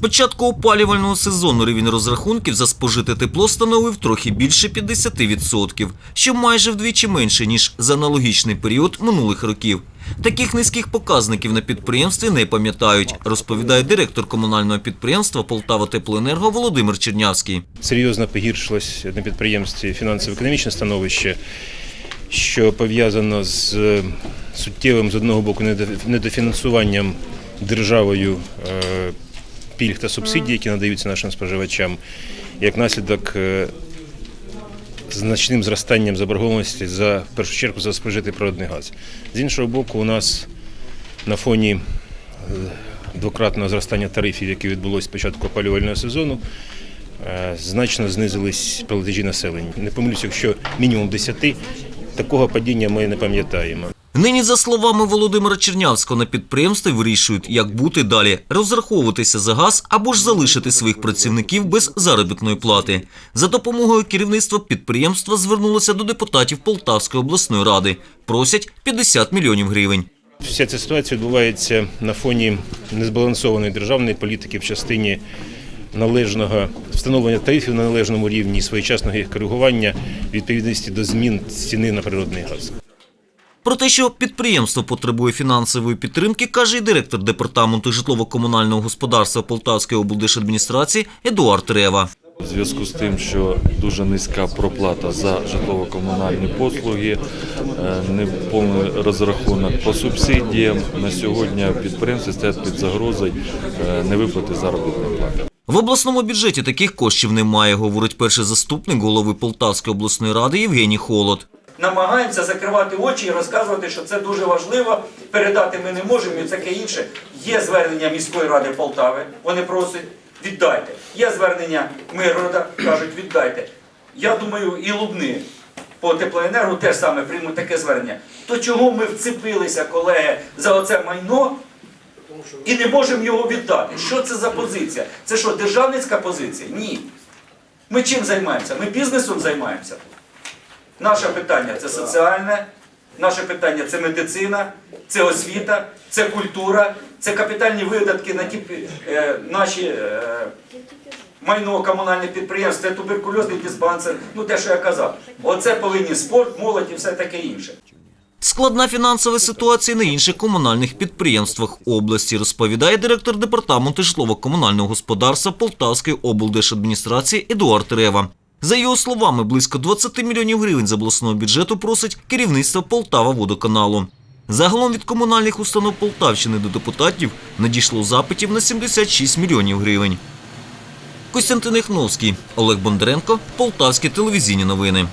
початку опалювального сезону рівень розрахунків за спожите тепло становив трохи більше 50%, що майже вдвічі менше, ніж за аналогічний період минулих років. Таких низьких показників на підприємстві не пам'ятають, розповідає директор комунального підприємства Полтава Теплоенерго Володимир Чернявський. серйозно погіршилось на підприємстві фінансово-економічне становище, що пов'язано з е, суттєвим з одного боку недо- недофінансуванням державою е, пільг та субсидій, які надаються нашим споживачам, як наслідок е, значним зростанням заборгованості за в першу чергу за спожитий природний газ. З іншого боку, у нас на фоні е, двократного зростання тарифів, яке відбулося з початку опалювального сезону, е, значно знизились платежі населення. Не помилюся, якщо мінімум 10, такого падіння ми не пам'ятаємо. Нині, за словами Володимира Чернявського, на підприємстві вирішують, як бути далі – розраховуватися за газ або ж залишити своїх працівників без заробітної плати. За допомогою керівництва підприємства звернулося до депутатів Полтавської обласної ради. Просять 50 мільйонів гривень. Вся ця ситуація відбувається на фоні незбалансованої державної політики в частині належного встановлення тарифів на належному рівні і своєчасного їх коригування відповідності до змін ціни на природний газ. Про те, що підприємство потребує фінансової підтримки, каже і директор департаменту житлово-комунального господарства Полтавської облдержадміністрації Едуард Рева. У зв'язку з тим, що дуже низька проплата за житлово-комунальні послуги, е, неповний розрахунок по субсидіям, на сьогодні підприємці стоять під загрозою е, невиплати заробітної плати. В обласному бюджеті таких коштів немає, говорить перший заступник голови Полтавської обласної ради Євгеній Холод. Намагаємося закривати очі і розказувати, що це дуже важливо. Передати ми не можемо і таке інше. Є звернення міської ради Полтави. Вони просять віддайте. Є звернення Миргорода, кажуть, віддайте. Я думаю, і Лубни по теплоенергу теж саме приймуть таке звернення. То чого ми вцепилися, колеги, за оце майно? І не можемо його віддати. Що це за позиція? Це що, державницька позиція? Ні. Ми чим займаємося? Ми бізнесом займаємося. Наше питання це соціальне, наше питання це медицина, це освіта, це культура, це капітальні видатки на ті е, наші е, майно комунальне підприємство, це туберкульозний диспансер, ну те, що я казав. Оце повинні спорт, молодь і все таке інше. Складна фінансова ситуація на інших комунальних підприємствах області, розповідає директор департаменту житлово-комунального господарства Полтавської облдержадміністрації Едуард Рева. За його словами, близько 20 мільйонів гривень з обласного бюджету просить керівництво Полтава водоканалу. Загалом від комунальних установ Полтавщини до депутатів надійшло запитів на 76 мільйонів гривень. Костянтин Ехновський, Олег Бондаренко, Полтавські телевізійні новини.